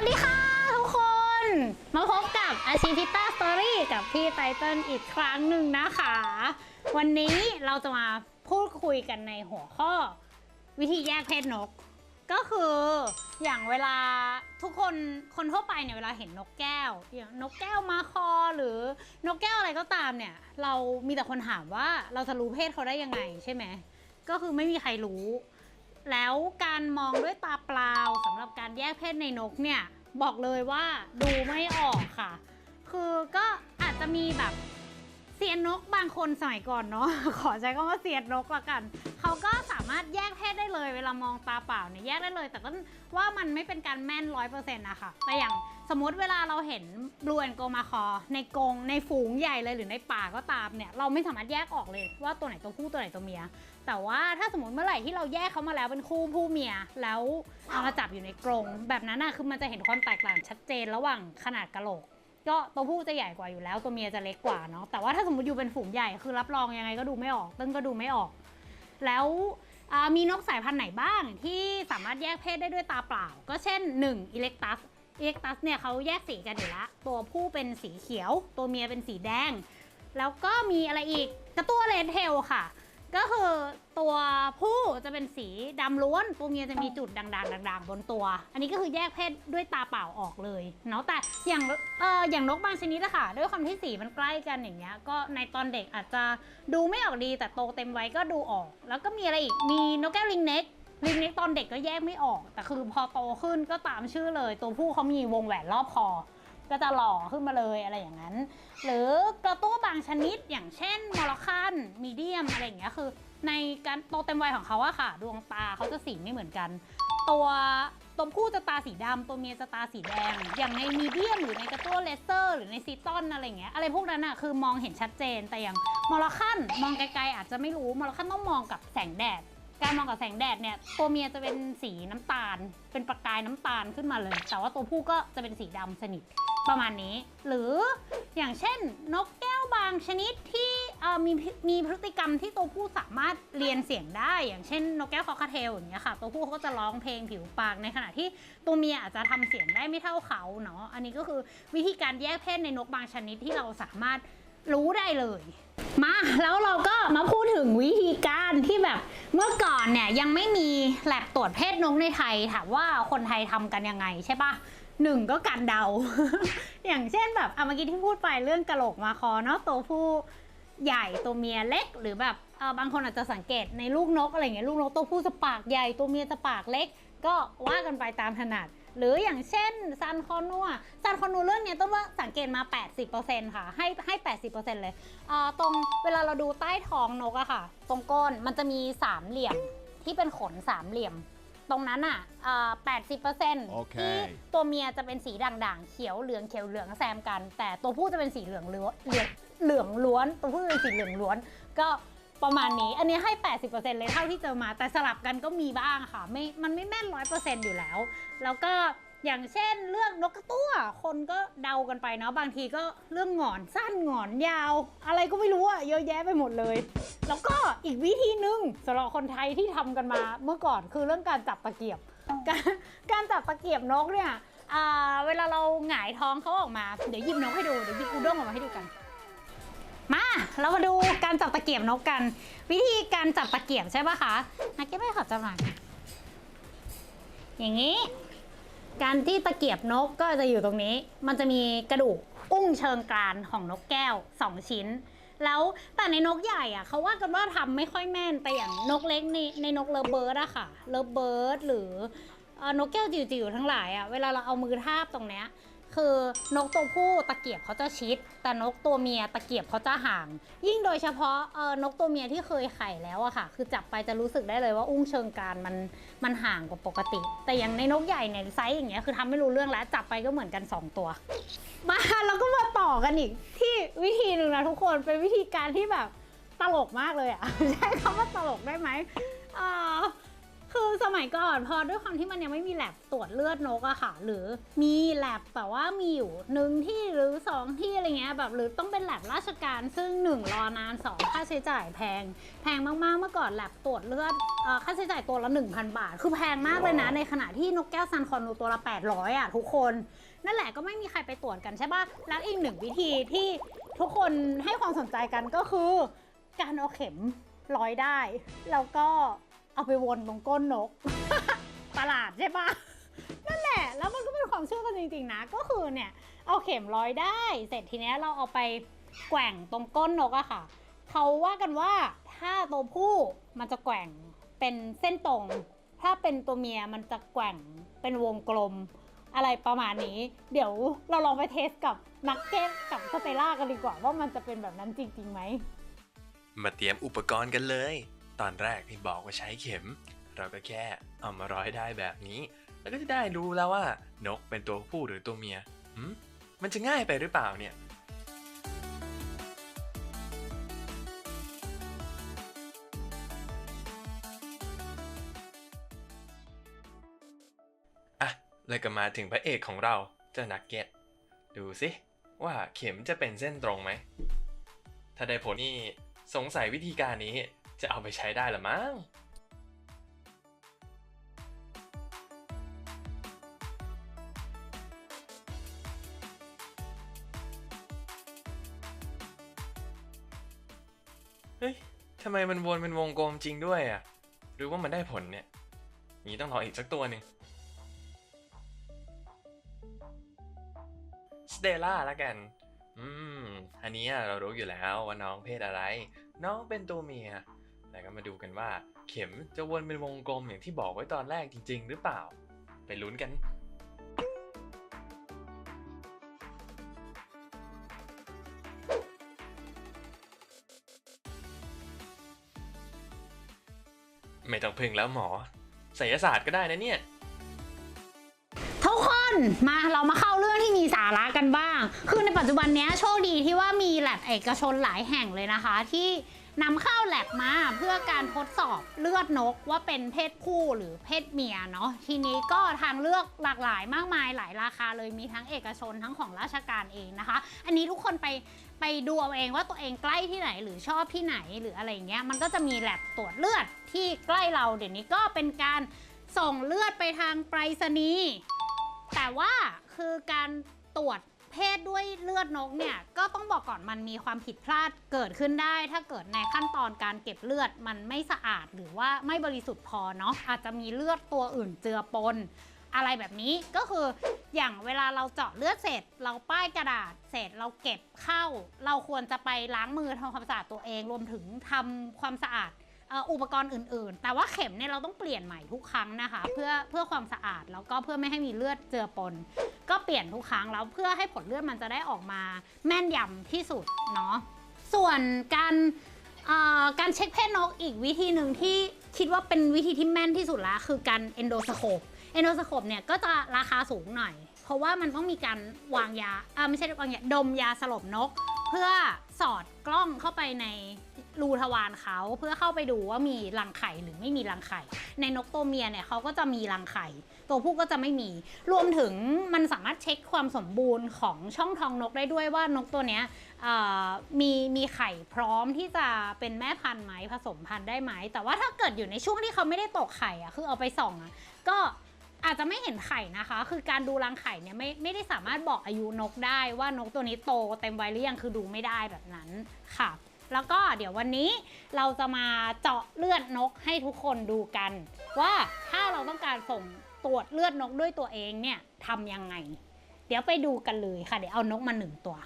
วัสดีค่ะทุกคน มาพบกับอาชีพิต้าสตอรี่กับพี่ไตเติ้ลอีกครั้งหนึ่งนะคะ วันนี้เราจะมาพูดคุยกันในหัวข้อ วิธีแยกเพศนก ก็คืออย่างเวลาทุกคนคนทั่วไปเนี่ยเวลาเห็นนกแก้วอย่างนกแก้วมาคอหรือนกแก้วอะไรก็ตามเนี่ย เรามีแต่คนถามว่าเราจะรู้เพศเขาได้ยังไงใช่ไหมก็คือไม่มีใครรู้ แล้วการมองด้วยตาเปล่าสำหรับการแยกเพศในนกเนี่ยบอกเลยว่าดูไม่ออกค่ะ คือก็อาจจะมีแบบเสียนนกบางคนสมัยก่อนเนาะขอใช้คำว่าเสียนนกละกัน เขาก็ามารถแยกเพศได้เลย เวลามองตาเปล่าเนี่ยแยกได้เลย แต่ก็ว่ามันไม่เป็นการแม่นร้อยเปอร์เซ็นต์นะคะแต่อย่างสมมติเวลาเราเห็นบลูแอนโกมาคอ ในกรงในฝูงใหญ่เลยหรือในป่าก็ตามเนี่ยเราไม่สามารถแยกออกเลยว่าตัวไหนตัวผู้ตัวไหนตัวเมีย แต่ว่าถ้าสมมติเมื่อไหร่ที่เราแยกเขามาแล้วเป็นคู่ผู้เมียแล้วเอามาจับอยู่ในกรง แบบนั้นน่ะคือมันจะเห็นความแตกต่างชัดเจนระหว่างขนาดกะโหลกก็ตัวผู้จะใหญ่กว่าอยู่แล้ว ตัวเมียจะเล็กกว่าเนาะแต่ว่าถ้าสมมติอยู่เป็นฝูงใหญ่คือรับรองยังไงก็ดูไม่ออก ตึ้งก็ดูไม่ออก แล้ว มีนกสายพันธุ์ไหนบ้างที่สามารถแยกเพศได้ด้วยตาเปล่า ก็เช่น 1 อิเล็กตัสอิเล็กตัสเนี่ยเขาแยกสีกันอยู่ละตัวผู้เป็นสีเขียว ตัวเมียเป็นสีแดง แล้วก็มีอะไรอีกกระตัวเลนเทลค่ะ ก็คือตัวผู้จะเป็นสีดำล้วน ตัวเมียจะมีจุดด่างๆด่างๆ บนตัว อันนี้ก็คือแยกเพศด้วยตาเปล่าออกเลยเนาะแต่อย่างเอออย่างนกบางชนิดอะค่ะ ด้วยความที่สีมันใกล้กันอย่างเงี้ย ก็ในตอนเด็กอาจจะดูไม่ออกดีแต่โตเต็มวัยก็ดูออก แล้วก็มีอะไรอีก มีนกแก้วลิงเน็กลิงเน็กตอนเด็กก็แยกไม่ออก แต่คือพอโตขึ้นก็ตามชื่อเลย ตัวผู้เขามีวงแหวนรอบคอ ก็จะหล่อขึ้นมาเลยอะไรอย่างนั้น หรือกระตู้บางชนิดอย่างเช่นมอลคันมีเดียมอะไรอย่างเงี้ยคือ ในการโตเต็มวัยของเขาอะค่ะ ดวงตาเขาจะสีไม่เหมือนกัน ตัวตัวผู้จะตาสีดำตัวเมียจะตาสีแดง อย่างในมีเดียมหรือในกระตัวเลเซอร์ หรือในซีตอนอะไรเงี้ยอะไรพวกนั้นอะคือมองเห็นชัดเจนแต่อย่างมอลคันมองไกลๆอาจจะไม่รู้มอลคันต้องมองกับแสงแดด การมองกับแสงแดดเนี่ยตัวเมียจะเป็นสีน้ำตาล เป็นประกายน้ำตาลขึ้นมาเลย แต่ว่าตัวผู้ก็จะเป็นสีดำสนิทประมาณนี้ หรืออย่างเช่น นกแก้วบางชนิดที่มีพิมีพฤติกรรมที่ตัวผู้สามารถเรียนเสียงได้ อย่างเช่น นกแก้วคอคาเทลอย่างเงี้ยค่ะ ตัวผู้เขาก็จะร้องเพลงผิวปากในขณะที่ตัวเมียอาจจะทำเสียงได้ไม่เท่าเขาเนาะอันนี้ก็คือวิธีการแยกเพศในนกบางชนิดที่เราสามารถ รู้ได้เลย มาแล้วเราก็มาพูดถึงวิธีการที่แบบเมื่อก่อนเนี่ยยังไม่มีแลบตรวจเพศนกในไทย ถามว่าคนไทยทำกันยังไงใช่ปะหนึ่งก็การเดา อย่างเช่นแบบเอะเมื่อกี้ที่พูดไปเรื่องกระโหลกมาคอเนาะตัวผู้ใหญ่ตัวเมียเล็กหรือแบบเออบางคนอาจจะสังเกตในลูกนกอะไรเงี้ยลูกนกตัวผู้จะปากใหญ่ตัวเมียจะปากเล็ก ก็ว่ากันไปตามถนัด หรืออย่างเช่นซันคอนัวซันคอนัวเรื่องเนี้ยต้องว่าสังเกตมา 80%ค่ะ ให้ให้ 80%เลยเอ่อตรงเวลาเราดูใต้ท้องนกอะค่ะ ตรงก้นมันจะมีสามเหลี่ยมที่เป็นขนสามเหลี่ยม ตรงนั้นอะเอ่อ80%โอเคที่ตัวเมียจะเป็นสีด่างๆ เขียวเหลืองเขียวเหลืองแซมกัน แต่ตัวผู้จะเป็นสีเหลืองล้วนเหลืองเหลืองล้วน ตัวผู้จะเป็นสีเหลืองล้วน ก็ ประมาณนี้ อันนี้ให้ 80%เลยเท่าที่เจอมา แต่สลับกันก็มีบ้างค่ะ ไม่ มันไม่แม่นร้อยเปอร์เซ็นต์อยู่แล้ว แล้วก็อย่างเช่นเรื่องนกกระตั้ว คนก็เดากันไปเนาะ บางทีก็เรื่องหงอนสั้นหงอนยาว อะไรก็ไม่รู้อะเยอะแยะไปหมดเลย แล้วก็อีกวิธีหนึ่งสำหรับคนไทยที่ทำกันมาเมื่อก่อนคือเรื่องการจับตะเกียบ การจับตะเกียบนกเนี่ยเวลาเราหงายท้องเขาออกมา เดี๋ยวยิบนกให้ดู เดี๋ยวยิบอูด้งออกมาให้ดูกัน มาเรามาดูการจับตะเกียบนกกัน วิธีการจับตะเกียบใช่ปะคะนักเก็ตไม่ขอจับหน่อยอย่างนี้ การที่ตะเกียบนกก็จะอยู่ตรงนี้ มันจะมีกระดูกอุ้งเชิงกรานของนกแก้ว 2 ชิ้น แล้วแต่ในนกใหญ่อะเขาว่ากันว่าทำไม่ค่อยแม่นแต่อย่างนกเล็กในในนกเลเบิร์ดอะค่ะเลเบิร์ดหรือเอ่อนกแก้วจิ๋วๆทั้งหลายอะเวลาเราเอามือทาบตรงเนี้ย คือนกตัวผู้ตะเกียบเขาจะชิด แต่นกตัวเมียตะเกียบเขาจะห่าง ยิ่งโดยเฉพาะเออนกตัวเมียที่เคยไข่แล้วอะค่ะ คือจับไปจะรู้สึกได้เลยว่าอุ้งเชิงกรานมันมันห่างกว่าปกติ แต่อย่างในนกใหญ่ในยไซส์อย่างเงี้ยคือทำไม่รู้เรื่องแล้วจับไปก็เหมือนกัน 2 ตัว มาแล้วก็มาต่อกันอีก ที่วิธีหนึ่งนะทุกคนเป็นวิธีการที่แบบตลกมากเลยอะใช้คำว่าตลกได้ไหมอ่า คือสมัยก่อนพอด้วยความที่มันยังไม่มีแลบตรวจเลือดนกอะค่ะ หรือมีแลบแต่ว่ามีอยู่หนึ่งที่หรือสองที่อะไรเงี้ยแบบหรือต้องเป็นแลบราชการซึ่งหนึ่งรอนานสองค่าใช้จ่ายแพง แพงมากๆเมื่อก่อนแลบตรวจเลือดค่าใช้จ่ายตัวละ 1,000 บาท คือแพงมากเลยนะในขณะที่นกแก้วซันคอนตัวละ 800อะทุกคน นั่นแหละก็ไม่มีใครไปตรวจกันใช่ปะแล้วอีกหนึ่งวิธีที่ทุกคนให้ความสนใจกันก็คือ การเอาเข็มร้อยได้ แล้วก็ เอาไปวนตรงก้นนก ประหลาดใช่ปะนั่นแหละ แล้วมันก็เป็นความเชื่อกันจริงๆนะ ก็คือเนี่ย เอาเข็มร้อยได้ เสร็จทีเนี้ยเราเอาไปแกว่งตรงก้นนกอะค่ะ เขาว่ากันว่าถ้าตัวผู้มันจะแกว่งเป็นเส้นตรง ถ้าเป็นตัวเมียมันจะแกว่งเป็นวงกลม อะไรประมาณนี้ เดี๋ยวเราลองไปเทสกับนักเก็ตกับสเตล่ากันดีกว่าว่ามันจะเป็นแบบนั้นจริงๆไหม มาเตรียมอุปกรณ์กันเลย ตอนแรกที่บอกว่าใช้เข็ม เราก็แค่เอามาร้อยได้แบบนี้ แล้วก็จะได้รู้แล้วว่านกเป็นตัวผู้หรือตัวเมียมมันจะง่ายไปหรือเปล่าเนี่ยอะแล้วก็มาถึงพระเอกของเราเจ้านักเก็ตดูสิว่าเข็มจะเป็นเส้นตรงไหม ถ้าได้ผลนี่สงสัยวิธีการนี้ จะเอาไปใช้ได้ละมั้งเฮ้ยทำไมมันวนเป็นวงกลมจริงด้วยอะ หรือว่ามันได้ผลเนี่ยนี้ต้องรออีกสักตัวหนึ่งสเตล่าละกัน อืม อันนี้เรารู้อยู่แล้วว่าน้องเพศอะไร น้องเป็นตัวเมีย แต่ก็มาดูกันว่า เข็มจะวนเป็นวงกลมอย่างที่บอกไว้ตอนแรกจริง ๆ หรือเปล่า ไปลุ้นกัน ไม่ต้องพึ่งแล้วหมอศิลศาสตร์ก็ได้นะเนี่ย ทุกคนมาเรามาเข้าเรื่องที่มีสาระกันบ้าง คือในปัจจุบันเนี้ยโชคดีที่ว่ามีแลบเอกชนหลายแห่งเลยนะคะ ที่ นำเข้าแลบมาเพื่อการทดสอบเลือดนกว่าเป็นเพศผู้หรือเพศเมียเนาะทีนี้ก็ทางเลือกหลากหลายมากมายหลายราคาเลยมีทั้งเอกชนทั้งของราชการเองนะคะ อันนี้ทุกคนไปไปดูเอาเองว่าตัวเองใกล้ที่ไหนหรือชอบที่ไหนหรืออะไรเงี้ยมันก็จะมีแลบตรวจเลือดที่ใกล้เราเดี๋ยวนี้ก็เป็นการส่งเลือดไปทางไปรษณีย์แต่ว่าคือการตรวจ เพศด้วยเลือดนกเนี่ยก็ต้องบอกก่อนมันมีความผิดพลาดเกิดขึ้นได้ ถ้าเกิดในขั้นตอนการเก็บเลือดมันไม่สะอาดหรือว่าไม่บริสุทธิ์พอเนาะอาจจะมีเลือดตัวอื่นเจือปน อะไรแบบนี้ก็คืออย่างเวลาเราเจาะเลือดเสร็จ เราป้ายกระดาษเสร็จเราเก็บเข้า เราควรจะไปล้างมือทำความสะอาดตัวเองรวมถึงทำความสะอาด อุปกรณ์อื่นๆ แต่ว่าเข็มเนี่ยเราต้องเปลี่ยนใหม่ทุกครั้งนะคะ เพื่อเพื่อความสะอาดแล้วก็เพื่อไม่ให้มีเลือดเจือปน ก็เปลี่ยนทุกครั้งแล้วเพื่อให้ผลเลือดมันจะได้ออกมาแม่นยำที่สุดเนาะส่วนการอ่อการเช็คเพศนกอีกวิธีหนึ่งที่คิดว่าเป็นวิธีที่แม่นที่สุดละคือการเอนโดสโคปเอนโดสโคปเนี่ยก็จะราคาสูงหน่อย เพราะว่ามันต้องมีการวางยาเออไม่ใช่วางยาดมยาสลบนก เพื่อสอดกล้องเข้าไปในรูทวารเขาเพื่อเข้าไปดูว่ามีรังไข่หรือไม่มีรังไข่ ในนกตัวเมียเนี่ยเขาก็จะมีรังไข่ ตัวผู้ก็จะไม่มี รวมถึงมันสามารถเช็คความสมบูรณ์ของช่องท้องนกได้ด้วยว่านกตัวเนี้ยมีมีไข่พร้อมที่จะเป็นแม่พันธุ์ไหมผสมพันธุ์ได้ไหม แต่ว่าถ้าเกิดอยู่ในช่วงที่เขาไม่ได้ตกไข่อะคือเอาไปส่องอะก็ อาจจะไม่เห็นไข่นะคะ คือการดูรังไข่เนี่ยไม่ไม่ได้สามารถบอกอายุนกได้ว่านกตัวนี้โตเต็มวัยหรือยังคือดูไม่ได้แบบนั้นค่ะ แล้วก็เดี๋ยววันนี้เราจะมาเจาะเลือดนกให้ทุกคนดูกัน ว่าถ้าเราต้องการส่งตรวจเลือดนกด้วยตัวเองเนี่ยทำยังไง เดี๋ยวไปดูกันเลยค่ะ เดี๋ยวเอานกมาหนึ่งตัว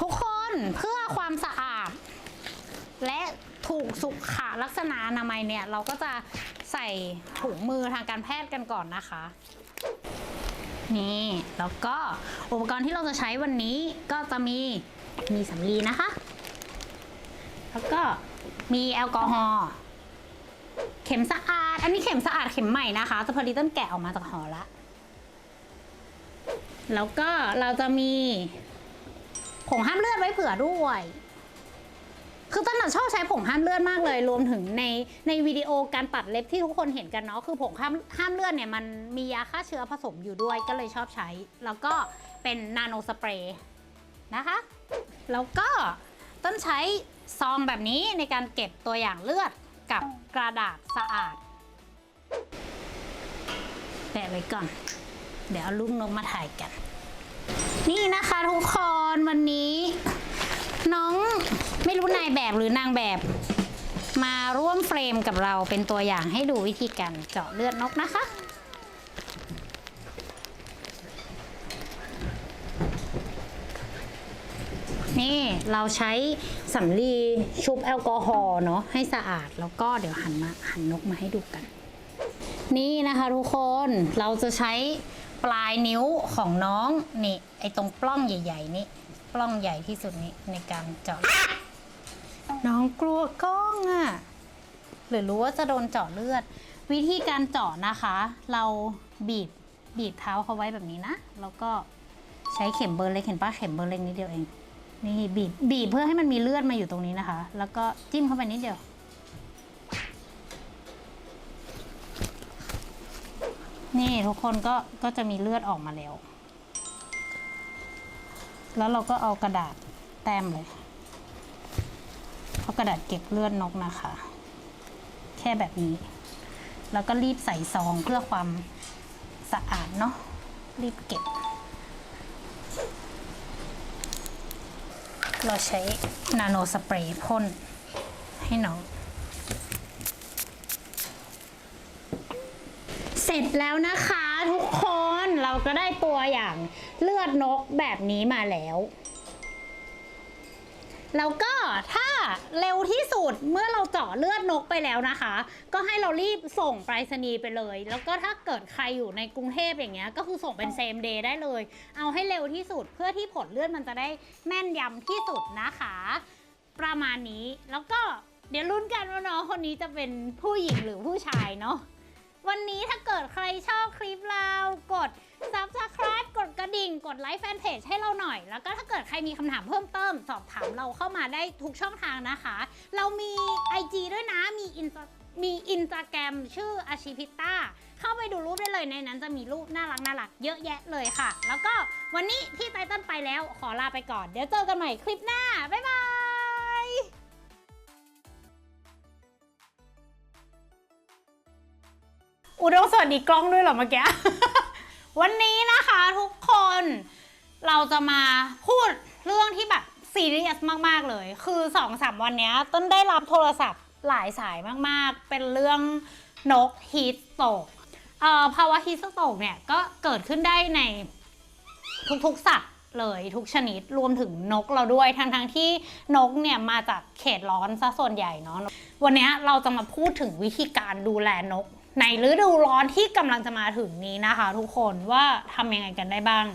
ทุกคนเพื่อความสะอาด และถูกสุข ลักษณะอนามัยเนี่ยเราก็จะใส่ถุงมือทางการแพทย์กันก่อนนะคะ นี่แล้วก็อุปกรณ์ที่เราจะใช้วันนี้ก็จะมีมีสำลีนะคะ แล้วก็มีแอลกอฮอล์เข็มสะอาด อันนี้เข็มสะอาดเข็มใหม่นะคะจะพอดีต้นแกะออกมาจากห่อละแล้วก็เราจะมีผงห้ามเลือดไว้เผื่อด้วย คือต้นน่ะชอบใช้ผงห้ามเลือดมากเลย รวมถึงในในวิดีโอการตัดเล็บที่ทุกคนเห็นกันเนาะคือผงห้ามห้ามเลือดเนี่ยมันมียาฆ่าเชื้อผสมอยู่ด้วยก็เลยชอบใช้ แล้วก็เป็นนาโนสเปรย์นะคะ แล้วก็ต้นใช้ซองแบบนี้ในการเก็บตัวอย่างเลือดกับกระดาษสะอาดแปะไว้ก่อน เดี๋ยวเอาลูกนกมาถ่ายกัน นี่นะคะทุกคนวันนี้ น้องไม่รู้นายแบบหรือนางแบบ มาร่วมเฟรมกับเราเป็นตัวอย่างให้ดูวิธีการเจาะเลือดนกนะคะ นี่เราใช้สำลีชุบแอลกอฮอล์เนาะให้สะอาดแล้วก็เดี๋ยวหันมาหันนกมาให้ดูกัน นี่นะคะทุกคนเราจะใช้ปลายนิ้วของน้องนี่ไอตรงปล้องใหญ่ ๆ นี่ ปล้องใหญ่ที่สุดนี้ในการเจาะ น้องกลัวกล้องอะ่ะ หรือรู้ว่าจะโดนเจาะเลือด วิธีการเจาะนะคะ เราบีบบีบเท้าเขาไว้แบบนี้นะ แล้วก็ใช้เข็มเบอร์เล็กเห็นปะเข็มเบอร์เล็กนิดเดียวเอง นี่บีบบีบเพื่อให้มันมีเลือดมาอยู่ตรงนี้นะคะ แล้วก็จิ้มเข้าไปนิดเดียวนี่ทุกคนก็ก็จะมีเลือดออกมาแล้ว แล้วเราก็เอากระดาษแต้มเลยเอากระดาษเก็บเลือดนกนะคะ แค่แบบนี้ แล้วก็รีบใส่ซองเพื่อความสะอาดเนาะรีบเก็บ เราใช้นาโนสเปรย์พ่นให้น้องเสร็จแล้วนะคะทุกคน ก็ได้ตัวอย่างเลือดนกแบบนี้มาแล้ว แล้วก็ถ้าเร็วที่สุดเมื่อเราเจาะเลือดนกไปแล้วนะคะ ก็ให้เรารีบส่งไปรษณีย์ไปเลย แล้วก็ถ้าเกิดใครอยู่ในกรุงเทพอย่างเงี้ย ก็คือส่งเป็นเซมเดย์ได้เลย เอาให้เร็วที่สุดเพื่อที่ผลเลือดมันจะได้แม่นยำที่สุดนะคะ ประมาณนี้แล้วก็เดี๋ยวลุ้นกันว่าน้องคนนี้จะเป็นผู้หญิงหรือผู้ชายเนาะ วันนี้ถ้าเกิดใครชอบคลิปเรากด subscribe กดกระดิ่ง กดไลค์แฟนเพจให้เราหน่อย แล้วก็ถ้าเกิดใครมีคำถามเพิ่มเติม สอบถามเราเข้ามาได้ทุกช่องทางนะคะ เรามี IG ด้วยนะมีอินมีอินสตาแกรมชื่ออาชิพิต้าเข้าไปดูรูปได้เลยในนั้นจะมีรูปน่ารักน่ารักเยอะแยะเลยค่ะ แล้วก็วันนี้พี่ไตเติ้ลไปแล้วขอลาไปก่อน เดี๋ยวเจอกันใหม่คลิปหน้า บ๊ายบาย อุดมสวัสดีกล้องด้วยเหรอเมื่อกี้ วันนี้นะคะทุกคนเราจะมาพูดเรื่องที่แบบซีเรียสมาก ๆ เลย คือสองสามวันนี้ต้นได้รับโทรศัพท์หลายสายมากๆ เป็นเรื่องนกฮีทโตกเอ่อภาวะฮีทโตกเนี่ยก็เกิดขึ้นได้ในทุกๆสัตว์เลยทุกชนิดรวมถึงนกเราด้วยทั้งๆที่นกเนี่ยมาจากเขตร้อนซะส่วนใหญ่เนาะวันนี้เราจะมาพูดถึงวิธีการดูแลนก ในฤดูร้อนที่กำลังจะมาถึงนี้นะคะ ทุกคนว่าทำยังไงกันได้บ้าง